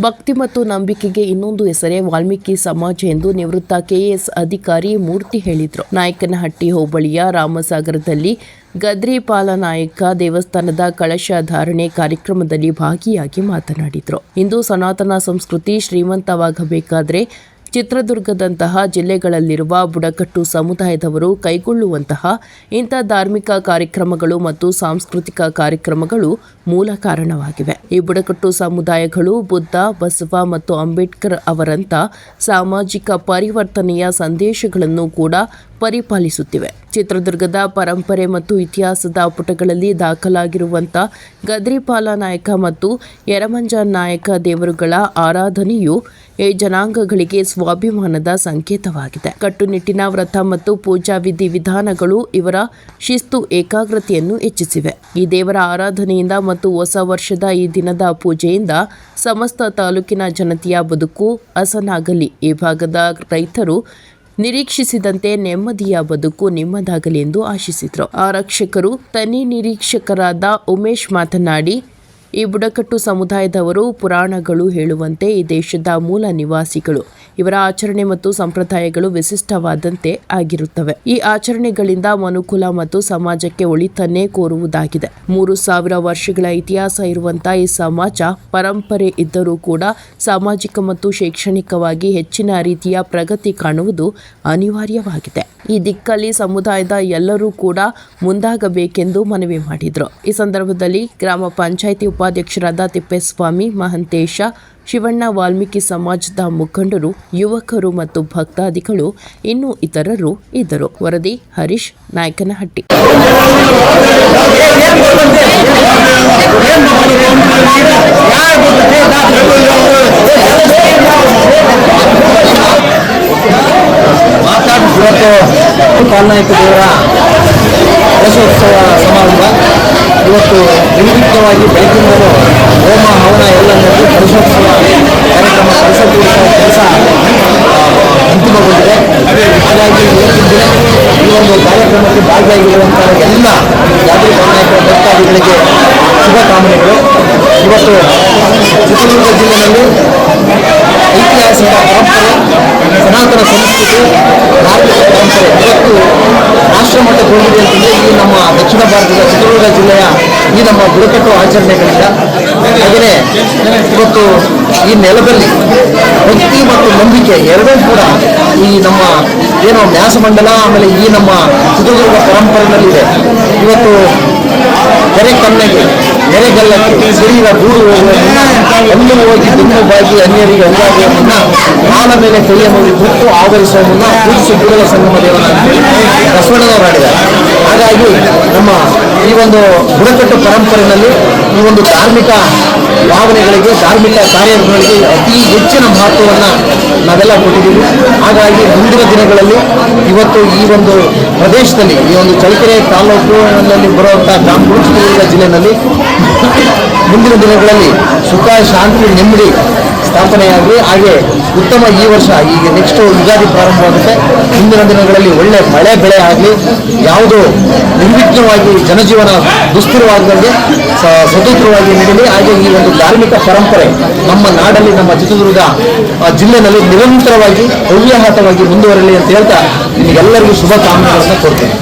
ಭಕ್ತಿ ಮತ್ತು ನಂಬಿಕೆಗೆ ಇನ್ನೊಂದು ಹೆಸರೇ ವಾಲ್ಮೀಕಿ ಸಮಾಜ ಎಂದು ನಿವೃತ್ತ ಕೆಎಎಸ್ ಅಧಿಕಾರಿ ಮೂರ್ತಿ ಹೇಳಿದರು. ನಾಯಕನಹಟ್ಟಿ ಹೋಬಳಿಯ ರಾಮಸಾಗರದಲ್ಲಿ ಗದ್ರಿಪಾಲ ಪಾಲನಾಯಕ ದೇವಸ್ಥಾನದ ಕಳಶ ಧಾರಣೆ ಕಾರ್ಯಕ್ರಮದಲ್ಲಿ ಭಾಗಿಯಾಗಿ ಮಾತನಾಡಿದರು. ಇಂದು ಸನಾತನ ಸಂಸ್ಕೃತಿ ಶ್ರೀಮಂತವಾಗಬೇಕಾದ್ರೆ ಚಿತ್ರದುರ್ಗದಂತಹ ಜಿಲ್ಲೆಗಳಲ್ಲಿರುವ ಬುಡಕಟ್ಟು ಸಮುದಾಯದವರು ಕೈಗೊಳ್ಳುವಂತಹ ಇಂಥ ಧಾರ್ಮಿಕ ಕಾರ್ಯಕ್ರಮಗಳು ಮತ್ತು ಸಾಂಸ್ಕೃತಿಕ ಕಾರ್ಯಕ್ರಮಗಳು ಮೂಲ ಕಾರಣವಾಗಿವೆ. ಈ ಬುಡಕಟ್ಟು ಸಮುದಾಯಗಳು ಬುದ್ಧ, ಬಸವ ಮತ್ತು ಅಂಬೇಡ್ಕರ್ ಅವರಂಥ ಸಾಮಾಜಿಕ ಪರಿವರ್ತನೆಯ ಸಂದೇಶಗಳನ್ನು ಕೂಡ ಪರಿಪಾಲಿಸುತ್ತಿವೆ. ಚಿತ್ರದುರ್ಗದ ಪರಂಪರೆ ಮತ್ತು ಇತಿಹಾಸದ ಪುಟಗಳಲ್ಲಿ ದಾಖಲಾಗಿರುವಂಥ ಗದ್ರಿಪಾಲ ನಾಯಕ ಮತ್ತು ಯರಮಂಜ ನಾಯಕ ದೇವರುಗಳ ಆರಾಧನೆಯು ಈ ಜನಾಂಗಗಳಿಗೆ ಸ್ವಾಭಿಮಾನದ ಸಂಕೇತವಾಗಿದೆ. ಕಟ್ಟುನಿಟ್ಟಿನ ವ್ರತ ಮತ್ತು ಪೂಜಾ ವಿಧಿ ವಿಧಾನಗಳು ಇವರ ಶಿಸ್ತು ಏಕಾಗ್ರತೆಯನ್ನು ಹೆಚ್ಚಿಸಿವೆ. ಈ ದೇವರ ಆರಾಧನೆಯಿಂದ ಮತ್ತು ಹೊಸ ವರ್ಷದ ಈ ದಿನದ ಪೂಜೆಯಿಂದ ಸಮಸ್ತ ತಾಲೂಕಿನ ಜನತೆಯ ಬದುಕು ಹಸನಾಗಲಿ. ಈ ಭಾಗದ ರೈತರು ನಿರೀಕ್ಷಿಸಿದಂತೆ ನೆಮ್ಮದಿಯ ಬದುಕು ನಿಮ್ಮದಾಗಲಿ ಎಂದು ಆಶಿಸಿದರು. ಆರಕ್ಷಕರು ತನಿ ನಿರೀಕ್ಷಕರಾದ ಉಮೇಶ್ ಮಾತನಾಡಿ ಈ ಬುಡಕಟ್ಟು ಸಮುದಾಯದವರು ಪುರಾಣಗಳು ಹೇಳುವಂತೆ ಈ ದೇಶದ ಮೂಲ ನಿವಾಸಿಗಳು. ಇವರ ಆಚರಣೆ ಮತ್ತು ಸಂಪ್ರದಾಯಗಳು ವಿಶಿಷ್ಟವಾದಂತೆ ಆಗಿರುತ್ತವೆ. ಈ ಆಚರಣೆಗಳಿಂದ ಮನುಕುಲ ಮತ್ತು ಸಮಾಜಕ್ಕೆ ಒಳಿತನ್ನೇ ಕೋರುವುದಾಗಿದೆ. ಮೂರು ಸಾವಿರ ವರ್ಷಗಳ ಇತಿಹಾಸ ಇರುವಂತಹ ಈ ಸಮಾಜ ಪರಂಪರೆ ಇದ್ದರೂ ಕೂಡ ಸಾಮಾಜಿಕ ಮತ್ತು ಶೈಕ್ಷಣಿಕವಾಗಿ ಹೆಚ್ಚಿನ ರೀತಿಯ ಪ್ರಗತಿ ಕಾಣುವುದು ಅನಿವಾರ್ಯವಾಗಿದೆ. ಈ ದಿಕ್ಕಲ್ಲಿ ಸಮುದಾಯದ ಎಲ್ಲರೂ ಕೂಡ ಮುಂದಾಗಬೇಕೆಂದು ಮನವಿ ಮಾಡಿದರು. ಈ ಸಂದರ್ಭದಲ್ಲಿ ಗ್ರಾಮ ಪಂಚಾಯಿತಿ ಉಪಾಧ್ಯಕ್ಷರಾದ ತಿಪ್ಪೇಸ್ವಾಮಿ, ಮಹಂತೇಶ, ಶಿವಣ್ಣ ವಾಲ್ಮೀಕಿ ಸಮಾಜದ ಮುಖಂಡರು, ಯುವಕರು ಮತ್ತು ಭಕ್ತಾದಿಗಳು, ಇನ್ನೂ ಇತರರು ಇದ್ದರು. ವರದಿ ಹರೀಶ್ ನಾಯಕನಹಟ್ಟಿ ಇವತ್ತು ಪಾಲನಾಯಕ ದೇವರ ರಸೋತ್ಸವ ಸಮಾರಂಭ ಇವತ್ತು ನಿರ್ವಿಘ್ನವಾಗಿ ಬೆಳಗಿನ ಹೋಮ ಹವನ ಎಲ್ಲ ನಡೆದು ಕಲಶೋತ್ಸವ ಕಾರ್ಯಕ್ರಮ ಕಳಸಪೂರಿಸುವ ಕೆಲಸ ಅಂತಿಮಗೊಂಡಿದೆ ಹಾಗಾಗಿ ಇವತ್ತಿನ ದಿನ ಈ ಒಂದು ಕಾರ್ಯಕ್ರಮಕ್ಕೆ ಭಾಗಿಯಾಗಿರುವಂತಹ ಎಲ್ಲ ಜಾತಿ ಪಾಲ್ನಾಯಕರ ಭಕ್ತಾದಿಗಳಿಗೆ ಶುಭ ಕಾಮನೆಗಳು ಇವತ್ತು ಚಿತ್ರದುರ್ಗ ಜಿಲ್ಲೆಯಲ್ಲಿ ಐತಿಹಾಸಿಕ ಪರಂಪರೆ ಸನಾತನ ಸಂಸ್ಕೃತಿ ಧಾರ್ಮಿಕ ಪರಂಪರೆ ಇವತ್ತು ರಾಷ್ಟ್ರ ಮಟ್ಟಕ್ಕೆ ಹೋಗಿದೆ ಅಂತಂದ್ರೆ ಈ ನಮ್ಮ ದಕ್ಷಿಣ ಭಾರತದ ಚಿತ್ರದುರ್ಗ ಜಿಲ್ಲೆಯ ಈ ನಮ್ಮ ಬುಡಕಟ್ಟು ಆಚರಣೆಗಳಿಂದ ಹಾಗೆಯೇ ಇವತ್ತು ಈ ನೆಲದಲ್ಲಿ ಭಕ್ತಿ ಮತ್ತು ನಂಬಿಕೆ ಎರಡೂ ಕೂಡ ಈ ನಮ್ಮ ಏನು ನ್ಯಾಸಮಂಡಲ, ಆಮೇಲೆ ಈ ನಮ್ಮ ಚಿತ್ರದುರ್ಗ ಪರಂಪರೆಯಲ್ಲಿದೆ. ಇವತ್ತು ಕೆರೆ ಕಣ್ಣಿಗೆ ನೆರೆಗಲ್ಲಕ್ಕೆ ಶರೀರ ಮುನ್ನ ಹಣ್ಣು ಹೋಗಿ ದುಮ್ಮು ಅನ್ಯರಿಗೆ ಅಂಗಾಗುವ ಮುನ್ನ ಕಾಲ ಮೇಲೆ ಕೈಯ ನೋಡಿ ಮುತ್ತು ಆವರಿಸುವ ಮುನ್ನ ಪೂಜಿಸಿ ಕೂಡಲ ಸಂಗಮ ಬಸವಣ್ಣನವರು ಹಾಡಿದ್ದಾರೆ ಹಾಗಾಗಿ ನಮ್ಮ ಈ ಒಂದು ಬುಡಕಟ್ಟು ಪರಂಪರೆಯಲ್ಲಿ ಈ ಒಂದು ಧಾರ್ಮಿಕ ಭಾವನೆಗಳಿಗೆ ಧಾರ್ಮಿಕ ಕಾರ್ಯಗಳಿಗೆ ಅತಿ ಹೆಚ್ಚಿನ ಮಹತ್ವವನ್ನು ನಾವೆಲ್ಲ ಕೊಟ್ಟಿದ್ದೀವಿ. ಹಾಗಾಗಿ ಮುಂದಿನ ದಿನಗಳಲ್ಲಿ ಇವತ್ತು ಈ ಒಂದು ಪ್ರದೇಶದಲ್ಲಿ, ಈ ಒಂದು ಚಳ್ಳಕೆರೆ ತಾಲೂಕಿನಲ್ಲಿ ಬರುವಂಥ ಚಿತ್ರದುರ್ಗ ಜಿಲ್ಲೆಯಲ್ಲಿ ಮುಂದಿನ ದಿನಗಳಲ್ಲಿ ಸುಖ, ಶಾಂತಿ, ನೆಮ್ಮದಿ ಸ್ಥಾಪನೆಯಾಗಿ ಹಾಗೆ ಉತ್ತಮ ಈ ವರ್ಷ, ಈಗ ನೆಕ್ಸ್ಟ್ ಯುಗಾದಿ ಪ್ರಾರಂಭವಾಗುತ್ತೆ. ಮುಂದಿನ ದಿನಗಳಲ್ಲಿ ಒಳ್ಳೆ ಮಳೆ, ಬೆಳೆ ಆಗಲಿ, ಯಾವುದು ನಿರ್ವಿಘ್ನವಾಗಿ ಜನಜೀವನ ದುಸ್ತರವಾಗದಂಗೆ ಸ- ಸ್ವತಂತ್ರವಾಗಿ ನೀಡಲಿ. ಹಾಗೆ ಈ ಒಂದು ಧಾರ್ಮಿಕ ಪರಂಪರೆ ನಮ್ಮ ನಾಡಲ್ಲಿ, ನಮ್ಮ ಚಿತ್ರದುರ್ಗ ಜಿಲ್ಲೆನಲ್ಲಿ ನಿರಂತರವಾಗಿ ಅವ್ಯಾಹತವಾಗಿ ಮುಂದುವರಲಿ ಅಂತ ಹೇಳ್ತಾ ನಿಮಗೆಲ್ಲರಿಗೂ ಶುಭ ಕಾಮನೆಗಳನ್ನು ಕೊಡ್ತೇನೆ